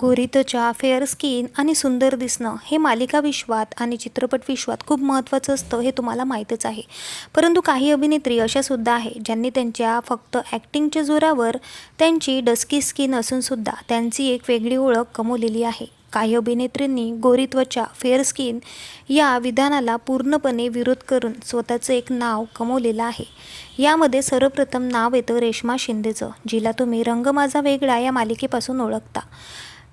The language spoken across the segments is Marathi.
गोरी त्वचा फेअर स्किन आणि सुंदर दिसणं हे मालिका विश्वात आणि चित्रपट विश्वात खूप महत्त्वाचं असतं हे तुम्हाला माहीतच आहे. परंतु काही अभिनेत्री अशासुद्धा आहे ज्यांनी त्यांच्या फक्त ॲक्टिंगच्या जोरावर त्यांची डस्की स्किन असूनसुद्धा त्यांची एक वेगळी ओळख कमवलेली आहे. काही अभिनेत्रींनी गोरी त्वचा फेअर स्किन या विधानाला पूर्णपणे विरोध करून स्वतःचं एक नाव कमवलेलं आहे. यामध्ये सर्वप्रथम नाव येतं रेश्मा शिंदेचं जिला तुम्ही रंग माझा वेगळा या मालिकेपासून ओळखता.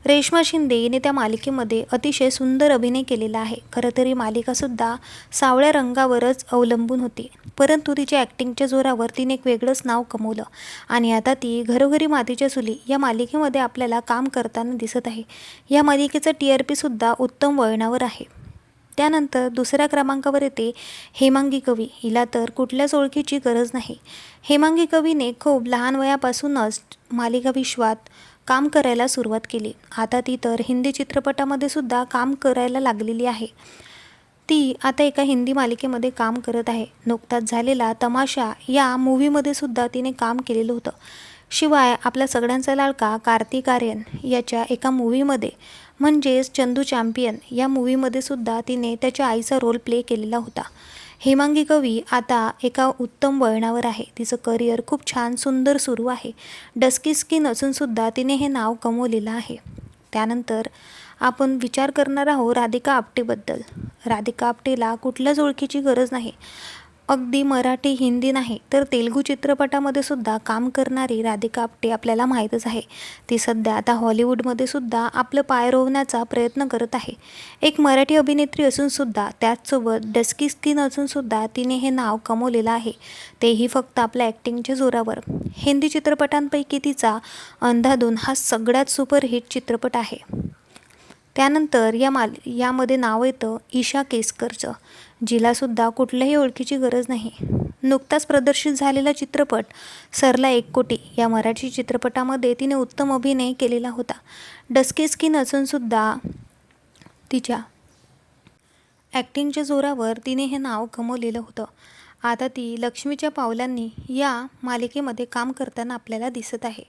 रेश्मा शिंदे हिने त्या मालिकेमध्ये अतिशय सुंदर अभिनय केलेला आहे. खरं तर ही मालिकासुद्धा सावळ्या रंगावरच अवलंबून होती. परंतु तिच्या ॲक्टिंगच्या जोरावर तिने एक वेगळंच नाव कमवलं. आणि आता ती घरोघरी मातीच्या चुली या मालिकेमध्ये आपल्याला काम करताना दिसत आहे. या मालिकेचं टी आर पीसुद्धा उत्तम वळणावर आहे. त्यानंतर दुसऱ्या क्रमांकावर येते हेमांगी कवी. हिला तर कुठल्याच ओळखीची गरज नाही. हेमांगी कवीने खूप लहान वयापासूनच मालिका विश्वात काम करायला सुरुवात केली. आता ती तर हिंदी चित्रपटामध्ये सुद्धा काम करायला लागलेली आहे. ती आता एका हिंदी मालिकेमध्ये काम करत आहे. नुकताच झालेला तमाशा या मूव्हीमध्ये सुद्धा तिने काम केलेलं होतं. शिवाय आपला सगळ्यांचा लाडका कार्तिक आर्यन याच्या एका मूव्हीमध्ये म्हणजेच चंदू चॅम्पियन या मूव्हीमध्ये सुद्धा तिने त्याच्या आईचा रोल प्ले केलेला होता. हेमांगी कवी आता एका उत्तम वळणावर आहे. तिचं करिअर खूप छान सुंदर सुरू आहे. डस्की स्किन असूनसुद्धा तिने हे नाव कमवलेलं आहे. त्यानंतर आपण विचार करणार आहोत राधिका आपटेबद्दल. राधिका आपटेला कुठल्याच ओळखीची गरज नाही. अगदी मराठी हिंदी नाही तर तेलुगू चित्रपटामध्ये सुद्धा काम करणारी राधिका आपटे आपल्याला माहीतच आहे. ती सध्या आता हॉलिवूडमध्ये सुद्धा आपलं पाय रोवण्याचा प्रयत्न करत आहे. एक मराठी अभिनेत्री असूनसुद्धा त्याचसोबत डस्की स्किन असूनसुद्धा तिने हे नाव कमवलेलं आहे. तेही फक्त आपल्या ॲक्टिंगच्या जोरावर. हिंदी चित्रपटांपैकी तिचा अंधाधून हा सगळ्यात सुपरहिट चित्रपट आहे. त्यानंतर या माल यामध्ये नाव येतं ईशा केसकरचं. जिलासुद्धा कुठल्याही ओळखीची गरज नाही. नुकताच प्रदर्शित झालेला चित्रपट सरला एक कोटी या मराठी चित्रपटामध्ये तिने उत्तम अभिनय केलेला होता. डस्की स्किन असूनसुद्धा तिच्या ॲक्टिंगच्या जोरावर तिने हे नाव कमवलेलं होतं. आता ती लक्ष्मीच्या पावलांनी या मालिकेमध्ये काम करताना आपल्याला दिसत आहे.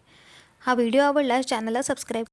हा व्हिडिओ आवडल्यास चॅनलला सबस्क्राईब